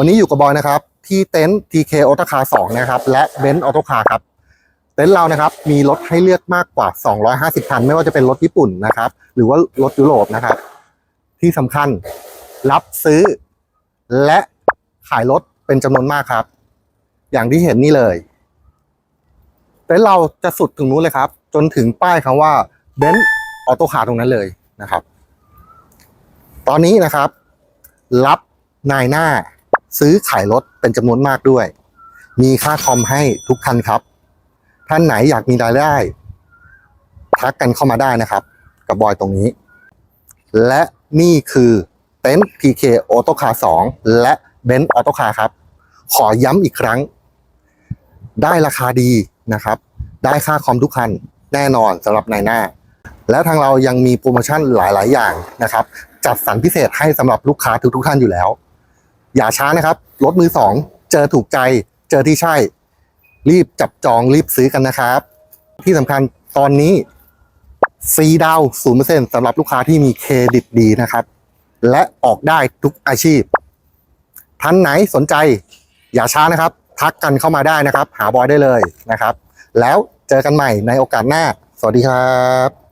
วันนี้อยู่กับบอยนะครับ ที่เต็นท์ TK a u t o c a r 2นะครับ และ b e n z Auto Car ครับ เต็นท์เรานะครับ มีรถให้เลือกมากกว่า 250 คัน ไม่ว่าจะเป็นรถญี่ปุ่นนะครับ หรือว่ารถยุโรปนะครับ ที่สำคัญรับซื้อ และขายรถเป็นจำนวนมากครับ อย่างที่เห็นนี่เลย เต็นท์เราจะสุดถึงนู้นเลยครับ จนถึงป้ายคำว่า b e n z Auto Car ตรงนั้นเลยนะครับ ตอนนี้นะครับ รับนายหน้า ซื้อขายรถเป็นจำนวนมากด้วย มีค่าคอมให้ทุกคันครับ ท่านไหนอยากมีรายได้ ทักกันเข้ามาได้นะครับ กับบอยตรงนี้ และนี่คือเต็นท์ PK Auto Car 2 และ b e n z Auto Car ครับ ขอย้ำอีกครั้ง ได้ราคาดีนะครับ ได้ค่าคอมทุกคันแน่นอนสำหรับนายหน้า และทางเรายังมีโปรโมชั่นหลาย ๆ อย่างนะครับ จัดสรรพิเศษให้สำหรับลูกค้าทุก ๆ ท่านอยู่แล้ว อย่าช้านะครับ รถมือสองเจอถูกใจเจอที่ใช่ รีบจับจองรีบซื้อกันนะครับ ที่สำคัญตอนนี้ฟรีดาวศูนย์เปอร์เซ็นสำหรับลูกค้าที่มีเครดิตดีนะครับ และออกได้ทุกอาชีพ ท่านไหนสนใจ อย่าช้านะครับ ทักกันเข้ามาได้นะครับ หาบอยได้เลยนะครับ แล้วเจอกันใหม่ในโอกาสหน้า สวัสดีครับ